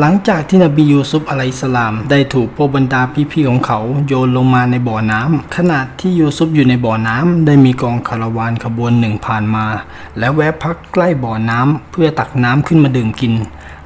หลังจากที่นบียูซุฟอะลัยสลาม ได้ถูกพวกบรรดาพี่ๆของเขาโยนลงมาในบ่อน้ำขณะที่ยูซุฟอยู่ในบ่อน้ำได้มีกองคาราวานขบวนหนึ่งผ่านมา และแวะพักใกล้บ่อน้ำเพื่อตักน้ำขึ้นมาดื่มกิน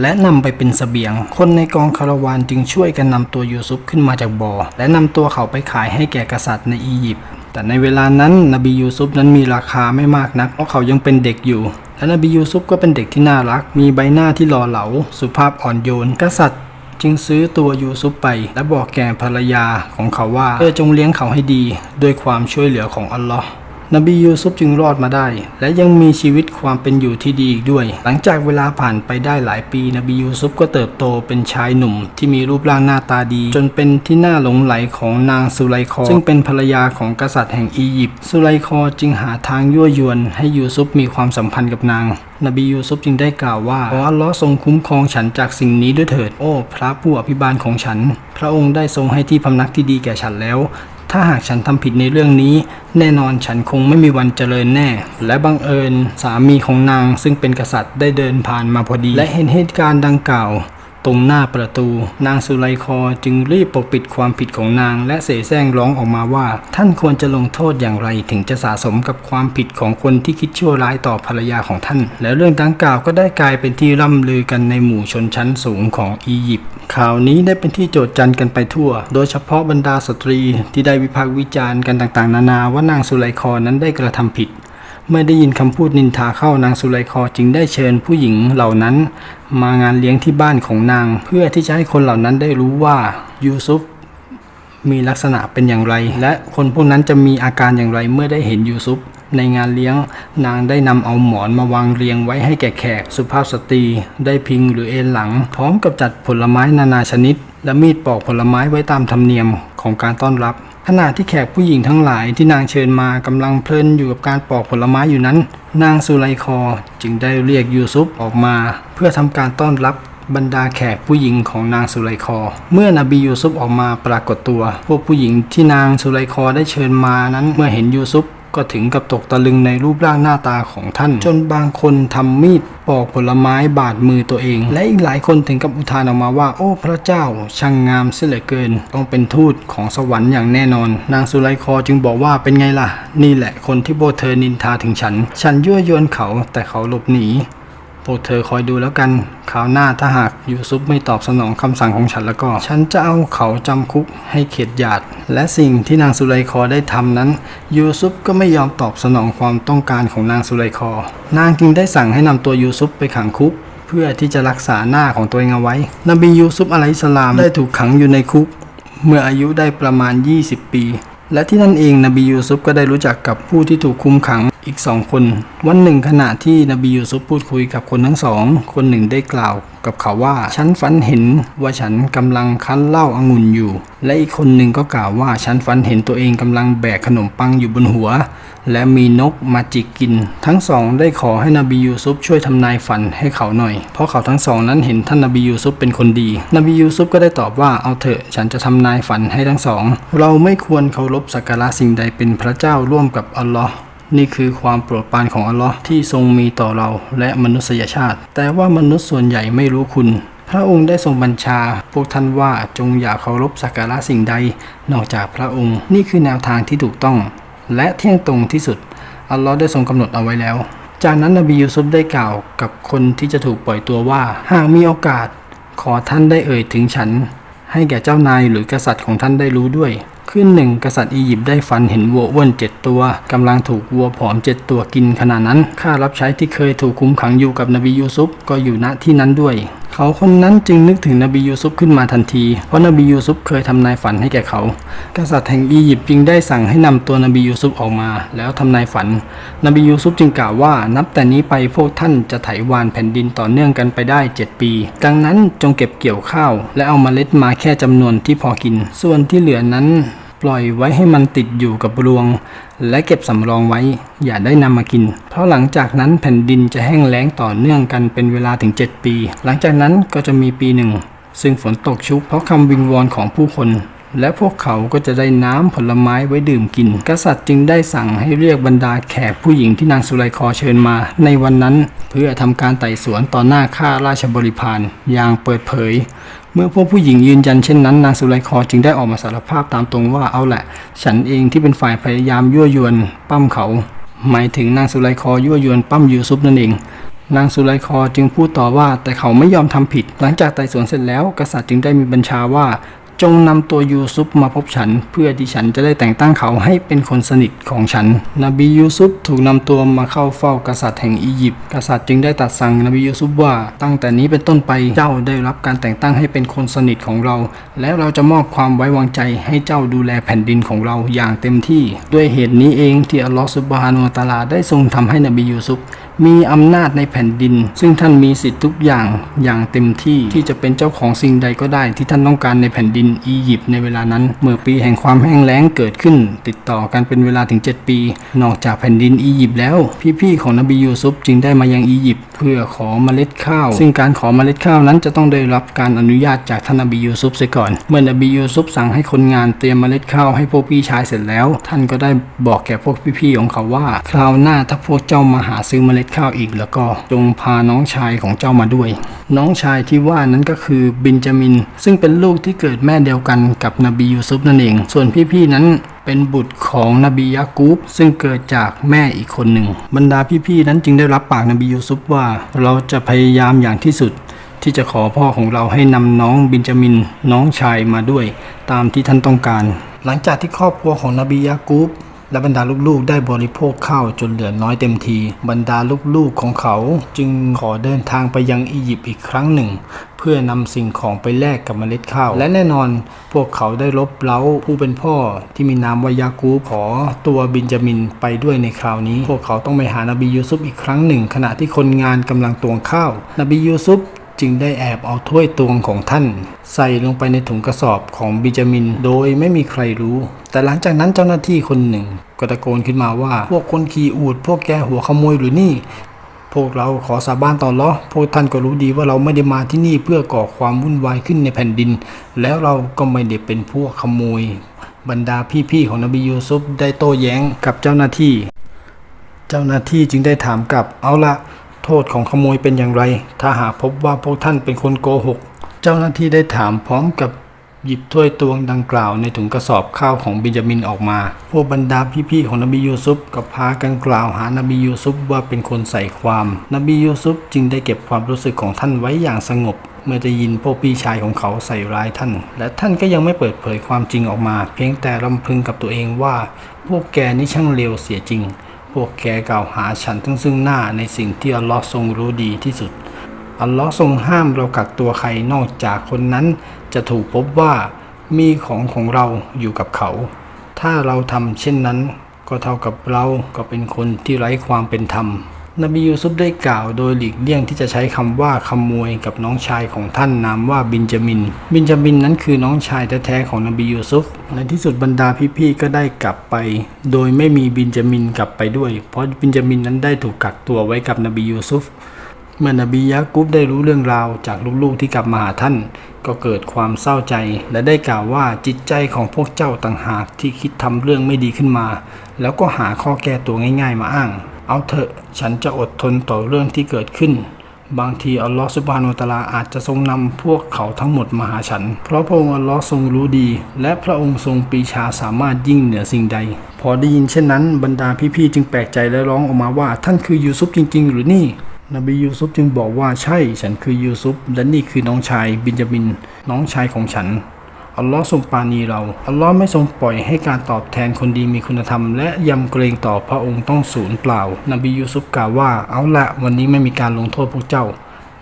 และนำไปเป็นเสบียง คนในกองคาราวานจึงช่วยกันนำตัวยูซุฟขึ้นมาจากบ่อ และนำตัวเขาไปขายให้แก่กษัตริย์ในอียิปต์ แต่ในเวลานั้นนบียูซุฟนั้นมีราคาไม่มากนัก เพราะเขายังเป็นเด็กอยู่และนบียูซุฟก็เป็นเด็กที่น่ารัก มีใบหน้าที่หล่อเหลา สุภาพอ่อนโยน กษัตริย์จึงซื้อตัวยูซุปไป และบอกแก่ภรรยาของเขาว่าเธอจงเลี้ยงเขาให้ดี ด้วยความช่วยเหลือของอัลลอฮ์ นบียูซุฟจึงรอดมาได้ และยังมีชีวิตความเป็นอยู่ที่ดีอีกด้วย หลังจากเวลาผ่านไปได้หลายปี นบียูซุฟก็เติบโตเป็นชายหนุ่ม ที่มีรูปร่างหน้าตาดี จนเป็นที่น่าหลงไหลของนางสุไลคอ ซึ่งเป็นภรรยาของกษัตริย์แห่งอียิปต์สุไลคอจึงหาทางยั่วยวน ให้ยูซุฟมีความสัมพันธ์กับนาง นบียูซุฟจึงได้กล่าวว่าขออัลลอฮ์ทรงคุ้มครองฉันจากสิ่งนี้ด้วยเถิด โอ้ พระผู้อภิบาลของฉัน พระองค์ได้ทรงให้ที่พำนักที่ดีแก่ฉันแล้ว ถ้าหากฉันทำผิดในเรื่องนี้ แน่นอนฉันคงไม่มีวันเจริญแน่ และบังเอิญสามีของนางซึ่งเป็นกษัตริย์ได้เดินผ่านมาพอดี และเห็นเหตุการณ์ดังกล่าว ตรงหน้าประตู นางสุไลคอจึงรีบปกปิดความผิดของนาง และเสแสร้งร้องออกมาว่า ท่านควรจะลงโทษอย่างไรถึงจะสะสมกับความผิดของคนที่คิดชั่วร้ายต่อภรรยาของท่าน และเรื่องดังกล่าวก็ได้กลายเป็นที่ร่ำลือกันในหมู่ชนชั้นสูงของอียิปต์ข่าวนี้ได้เป็นที่โจทย์จันกันไปทั่ว โดยเฉพาะบรรดาสตรีที่ได้วิพากษ์วิจารณ์กันต่างๆ นานาว่านางสุไลคอนั้นได้กระทำผิด เมื่อได้ยินคำพูดนินทาเข้านางสุไลคอจึงได้เชิญผู้หญิงเหล่านั้น มางานเลี้ยงที่บ้านของนาง เพื่อที่จะให้คนเหล่านั้นได้รู้ว่ายูซุฟมีลักษณะเป็นอย่างไร และคนพวกนั้นจะมีอาการอย่างไรเมื่อได้เห็นยูซุฟ ในงานเลี้ยงนางได้นำเอาหมอนมาวางเรียงไว้ให้แก่แขก สุภาพสตรี ได้พิงหรือเอนหลัง พร้อมกับจัดผลไม้นานาชนิด และมีดปอกผลไม้ไว้ตามธรรมเนียมของการต้อนรับ ขณะที่แขกผู้หญิงทั้งหลายที่นางเชิญมากำลังเพลินอยู่กับการปอกผลไม้อยู่นั้น นางสุไลคอจึงได้เรียกยูซุฟออกมา เพื่อทำการต้อนรับบรรดาแขกผู้หญิงของนางสุไลคอ เมื่อนบียูซุฟออกมาปรากฏตัว พวกผู้หญิงที่นางสุไลคอได้เชิญมานั้น เมื่อเห็นยูซุฟ ก็ถึงกับตกตะลึงในรูปร่างหน้าตาของท่าน จนบางคนทำมีดปอกผลไม้บาดมือตัวเอง และอีกหลายคนถึงกับอุทานออกมาว่า โอ้พระเจ้า ช่างงามเสียเหลือเกิน ต้องเป็นทูตของสวรรค์อย่างแน่นอน นางสุไลคอจึงบอกว่าเป็นไงล่ะ นี่แหละคนที่โบเธอนินทาถึงฉัน ฉันยั่วยวนเขาแต่เขาหลบหนี พวกเธอคอยดูแล้วกันคราวหน้าถ้าหากยูซุปไม่ตอบสนองคำสั่งของฉันแล้วก็ ฉันจะเอาเขาจำคุกให้เข็ดหยาด และสิ่งที่นางสุไลคอได้ทำนั้นยูซุปก็ไม่ยอมตอบสนองความต้องการของนางสุไลคอ นางจึงได้สั่งให้นำตัวยูซุปไปขังคุก เพื่อที่จะรักษาหน้าของตัวเองเอาไว้ นบียูซุปอะลัยฮิสสลามได้ถูกขังอยู่ในคุก เมื่ออายุได้ประมาณ 20 ปี และที่นั่นเองนบียูซุปก็ได้รู้จักกับผู้ที่ถูกคุมขัง อีกสองคน วันหนึ่งขณะที่นบียูซุปพูดคุยกับคนทั้งสอง คนหนึ่งได้กล่าวกับเขาว่า ฉันฝันเห็นว่าฉันกำลังคั้นเหล้าองุ่นอยู่ และอีกคนหนึ่งก็กล่าวว่าฉันฝันเห็นตัวเองกำลังแบกขนมปังอยู่บนหัว และมีนกมาจิกกิน ทั้งสองได้ขอให้นบียูซุปช่วยทำนายฝันให้เขาหน่อย เพราะเขาทั้งสองนั้นเห็นท่านนบียูซุปเป็นคนดี นบียูซุปก็ได้ตอบว่าเอาเถอะฉันจะทำนายฝันให้ทั้งสอง เราไม่ควรเคารพสักการะสิ่งใดเป็นพระเจ้าร่วมกับอัลลอฮ์ นี่คือความโปรดปรานของอัลลอฮ์ที่ทรงมีต่อเราและมนุษยชาติ แต่ว่ามนุษย์ส่วนใหญ่ไม่รู้คุณ พระองค์ได้ทรงบัญชา พวกท่านว่าจงอย่าเคารพสักการะสิ่งใด นอกจากพระองค์ นี่คือแนวทางที่ถูกต้อง และเที่ยงตรงที่สุด อัลลอฮ์ได้ทรงกำหนดเอาไว้แล้ว จากนั้นนบียูซุฟได้กล่าวกับคนที่จะถูกปล่อยตัวว่า หากมีโอกาส ขอท่านได้เอ่ยถึงฉัน ให้แก่เจ้านายหรือกษัตริย์ของท่านได้รู้ด้วย ขึ้นหนึ่งกษัตริย์อียิปต์ได้ฝันเห็นวัวอ้วนเจ็ดตัวกำลังถูกวัวผอมเจ็ดตัวกินขณะนั้นข้ารับใช้ที่เคยถูกคุมขังอยู่กับนบียูซุฟก็อยู่ณที่นั้นด้วย เขาคนนั้นจึงนึกถึงนบียูซุฟขึ้นมาทันที เพราะนบียูซุฟเคยทำนายฝันให้แก่เขา กษัตริย์แห่งอียิปต์จึงได้สั่งให้นำตัวนบียูซุฟออกมา แล้วทำนายฝัน นบียูซุฟจึงกล่าวว่านับแต่นี้ไปพวกท่านจะไถวานแผ่นดินต่อเนื่องกันไปได้ 7 ปี ดังนั้นจงเก็บเกี่ยวข้าว และเอามาเมล็ดมาแค่จำนวนที่พอกิน ส่วนที่เหลือนั้น ปล่อยไว้ให้มันติดอยู่กับรวง และเก็บสำรองไว้ อย่าได้นำมากิน เพราะหลังจากนั้นแผ่นดินจะแห้งแล้งต่อเนื่องกันเป็นเวลาถึง 7 ปี หลังจากนั้นก็จะมีปีหนึ่ง ซึ่งฝนตกชุกเพราะคำวิงวอนของผู้คน และพวกเขาก็จะได้น้ำผลไม้ไว้ดื่มกิน กษัตริย์จึงได้สั่งให้เรียกบรรดาแขกผู้หญิงที่นางสุไลคอเชิญมา ในวันนั้น เพื่อทำการไต่สวนต่อหน้าข้าราชบริพารอย่างเปิดเผย มื่อพวกผู้หญิงยืนยันเช่นนั้นนางสุไลคอจึงได้ออกมาสารภาพตามตรงว่าเอาแหละ ฉันเองที่เป็นฝ่ายพยายามยั่วยวนปั้มเขา หมายถึงนางสุไลคอยั่วยวนปั้มยูซุปนั่นเองนางสุไลคอจึงพูดต่อว่าแต่เขาไม่ยอมทำผิด หลังจากไต่สวนเสร็จแล้ว กษัตริย์จึงได้มีบัญชาว่า จงนำตัวยูซุปมาพบฉัน เพื่อที่ฉันจะได้แต่งตั้งเขาให้เป็นคนสนิทของฉัน นบียูซุปถูกนำตัวมาเข้าเฝ้ากษัตริย์แห่งอียิปต์กษัตริย์จึงได้ตัดสั่งนบียูซุปว่า ตั้งแต่นี้เป็นต้นไปเจ้าได้รับการแต่งตั้งให้เป็นคนสนิทของเรา และเราจะมอบความไว้วางใจให้เจ้าดูแลแผ่นดินของเราอย่างเต็มที่ ด้วยเหตุนี้เองที่อัลลอฮฺซุบฮานุตาลาได้ทรงทำให้นบียูซุป มีอำนาจในแผ่นดิน ซึ่งท่านมีสิทธิ์ทุกอย่างอย่างเต็มที่ที่จะเป็นเจ้าของสิ่งใดก็ได้ ที่ท่านต้องการในแผ่นดินอียิปต์ในเวลานั้น เมื่อปีแห่งความแห้งแล้งเกิดขึ้น ติดต่อกันเป็นเวลาถึง 7 ปี นอกจากแผ่นดินอียิปต์แล้ว พี่ๆของนบียูซุปจึงได้มายังอียิปต์เพื่อขอเมล็ดข้าว ซึ่งการขอเมล็ดข้าวนั้นจะต้องได้รับการอนุญาตจากท่านนบียูซุปเสียก่อน เมื่อนบียูซุปสั่งให้คนงานเตรียมเมล็ดข้าวให้พวกพี่ชายเสร็จแล้ว ท่านก็ได้บอกแก่พวกพี่ๆของเขาว่า คราวหน้าถ้าพวกเจ้ามาหาซื้อเมล็ดข้าวอีกแล้วก็จงพาน้องชายของเจ้ามาด้วย น้องชายที่ว่านั้นก็คือบินจามิน ซึ่งเป็นลูกที่เกิดแม่เดียวกันกับนบียูซุปนั่นเอง ส่วนพี่ๆนั้นเป็นบุตรของนบียะกูบซึ่งเกิดจากแม่อีกคนหนึ่ง บรรดาพี่ๆนั้นจึงได้รับปากนบียูซุปว่า เราจะพยายามอย่างที่สุดที่จะขอพ่อของเราให้นำน้องบินจามินน้องชายมาด้วย ตามที่ท่านต้องการ หลังจากที่ครอบครัวของนบียะกูบ และบรรดาลูกๆได้บริโภคข้าวจนเหลือน้อยเต็มที บรรดาลูกๆของเขาจึงขอเดินทางไปยังอียิปต์อีกครั้งหนึ่ง เพื่อนำสิ่งของไปแลกกับเมล็ดข้าว และแน่นอนพวกเขาได้ลบเล้าผู้เป็นพ่อที่มีนามว่ายากูขอตัวบินจามินไปด้วยในคราวนี้ พวกเขาต้องไปหานบียูซุปอีกครั้งหนึ่ง ขณะที่คนงานกำลังตวงข้าว นบียูซุป จึงได้แอบเอาถ้วยตวงของท่าน ใส่ลงไปในถุงกระสอบของบิจามิน โดยไม่มีใครรู้ แต่หลังจากนั้นเจ้าหน้าที่คนหนึ่งก็ตะโกนขึ้นมาว่า พวกคนขี่อูดพวกแกหัวขโมยหรือนี่ พวกเราขอสาบานต่อล้อพวกท่านก็รู้ดีว่าเราไม่ได้มาที่นี่เพื่อก่อความวุ่นวายขึ้นในแผ่นดิน แล้วเราก็ไม่ได้เป็นพวกขโมย บรรดาพี่ๆของนบียูซุฟได้โต้แย้งกับเจ้าหน้าที่ เจ้าหน้าที่จึงได้ถามกลับเอาละ โทษของขโมยเป็นอย่างไร ถ้าหากพบว่าพวกท่านเป็นคนโกหก เจ้าหน้าที่ได้ถามพร้อมกับหยิบถ้วยตวงดังกล่าวในถุงกระสอบข้าวของบินจามินออกมา พวกบรรดาพี่ๆของนบียูซุฟก็พากันกล่าวหานบียูซุฟว่าเป็นคนใส่ความ นบียูซุฟจึงได้เก็บความรู้สึกของท่านไว้อย่างสงบ เมื่อได้ยินพวกพี่ชายของเขาใส่ร้ายท่าน และท่านก็ยังไม่เปิดเผยความจริงออกมา เพียงแต่รำพึงกับตัวเองว่า พวกแกนี่ช่างเลวเสียจริง พวกแกกล่าวหาฉันทั้งซึ่งหน้าในสิ่งที่อัลลอฮ์ทรงรู้ดีที่สุด อัลลอฮ์ทรงห้ามเรากักตัวใครนอกจากคนนั้น จะถูกพบว่ามีของของเราอยู่กับเขา ถ้าเราทำเช่นนั้น ก็เท่ากับเราก็เป็นคนที่ไร้ความเป็นธรรม นบียูซุฟได้กล่าวโดยหลีกเลี่ยงที่จะใช้คำว่าขโมยกับน้องชายของท่านนามว่าบินจามิน บินจามินนั้นคือน้องชายแท้ๆของนบียูซุฟในที่สุดบรรดาพี่ๆก็ได้กลับไป โดยไม่มีบินจามินกลับไปด้วย เพราะบินจามินนั้นได้ถูกกักตัวไว้กับนบียูซุฟเมื่อนบียะกุบได้รู้เรื่องราวจากลูกๆที่กลับมาหาท่าน ก็เกิดความเศร้าใจ และได้กล่าวว่าจิตใจของพวกเจ้าต่างหากที่คิดทำเรื่องไม่ดีขึ้นมา แล้วก็หาข้อแก้ตัวง่าย ๆ มาอ้าง เอาเถอะฉันจะอดทนต่อเรื่องที่เกิดขึ้น บางทีอัลลอฮฺสุบฮานุวะตะลาอาจจะทรงนำพวกเขาทั้งหมดมาหาฉัน เพราะพระองค์อัลลอฮ์ทรงรู้ดี และพระองค์ทรงปีชาสามารถยิ่งเหนือสิ่งใด พอได้ยินเช่นนั้นบรรดาพี่ๆจึงแปลกใจและร้องออกมาว่า ท่านคือยูซุปจริง ๆ หรือนี่นบียูซุปจึงบอกว่าใช่ ฉันคือยูซุปและนี่คือน้องชายบินจามิน น้องชายของฉัน อัลลอฮ์ทรงปาณีเรา อัลลอฮ์ไม่ทรงปล่อยให้การตอบแทนคนดีมีคุณธรรม และยำเกรงต่อพระองค์ต้องสูญเปล่า นบียูซุปกล่าวว่า เอาละวันนี้ไม่มีการลงโทษพวกเจ้า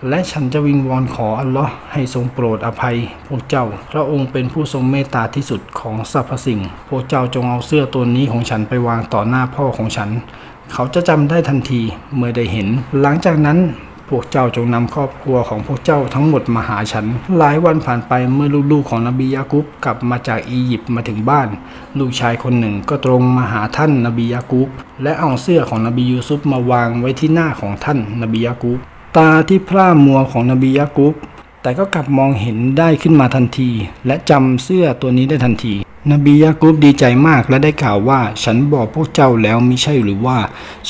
และฉันจะวิงวอนขออัลลอฮ์ให้ทรงโปรดอภัย พวกเจ้า พระองค์เป็นผู้ทรงเมตตาที่สุดของสรรพสิ่ง พวกเจ้าจงเอาเสื้อตัวนี้ของฉันไปวางต่อหน้าพ่อของฉัน เขาจะจำได้ทันทีเมื่อได้เห็น หลังจากนั้น พวกเจ้าจงนำครอบครัวของพวกเจ้าทั้งหมดมาหาฉัน หลายวันผ่านไปเมื่อลูกๆของนบียากุบกลับมาจากอียิปต์มาถึงบ้าน ลูกชายคนหนึ่งก็ตรงมาหาท่านนบียากุบและเอาเสื้อของนบียูซุฟมาวางไว้ที่หน้าของท่านนบียากุบตาที่พร่ามัวของนบียากุบแต่ก็กลับมองเห็นได้ขึ้นมาทันที และจำเสื้อตัวนี้ได้ทันที นบียากุบดีใจมากและได้กล่าวว่า ฉันบอกพวกเจ้าแล้วมิใช่หรือว่า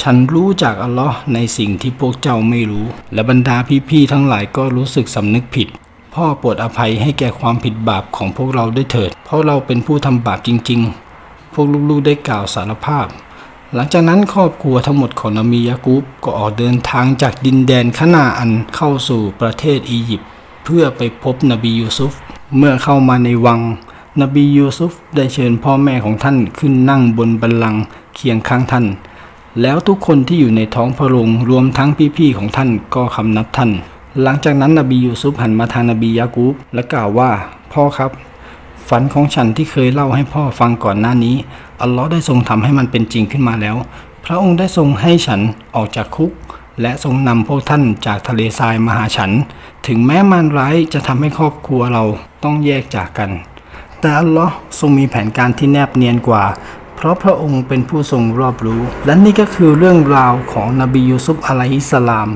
ฉันรู้จากอัลลอฮ์ในสิ่งที่พวกเจ้าไม่รู้ และบรรดาพี่ๆทั้งหลายก็รู้สึกสำนึกผิด พ่อโปรดอภัยให้แก่ความผิดบาปของพวกเราด้วยเถิด เพราะเราเป็นผู้ทำบาปจริง ๆ พวกลูกๆได้กล่าวสารภาพ หลังจากนั้นครอบครัวทั้งหมดของนบียากุบก็ออกเดินทางจากดินแดนขนาอันเข้าสู่ประเทศอียิปต์เพื่อไปพบนบียูซุฟ เมื่อเข้ามาในวัง นบียูซุฟได้เชิญพ่อแม่ของท่านขึ้นนั่งบนบัลลังก์เคียงข้างท่าน แล้วทุกคนที่อยู่ในท้องพระโรงรวมทั้งพี่ๆของท่านก็คำนับท่าน หลังจากนั้นนบียูซุฟหันมาทางนบียากูบและกล่าวว่า พ่อครับ ฝันของฉันที่เคยเล่าให้พ่อฟังก่อนหน้านี้ อัลลอฮ์ได้ทรงทำให้มันเป็นจริงขึ้นมาแล้ว พระองค์ได้ทรงให้ฉันออกจากคุก และทรงนำพวกท่านจากทะเลทรายมาหาฉัน ถึงแม้มารร้ายจะทำให้ครอบครัวเราต้องแยกจากกัน แต่อัลลอฮ์ทรงมีแผนการที่แนบเนียนกว่า เพราะพระองค์เป็นผู้ทรงรอบรู้ และนี่ก็คือเรื่องราวของนบียูซุฟอะลัยฮิสสลาม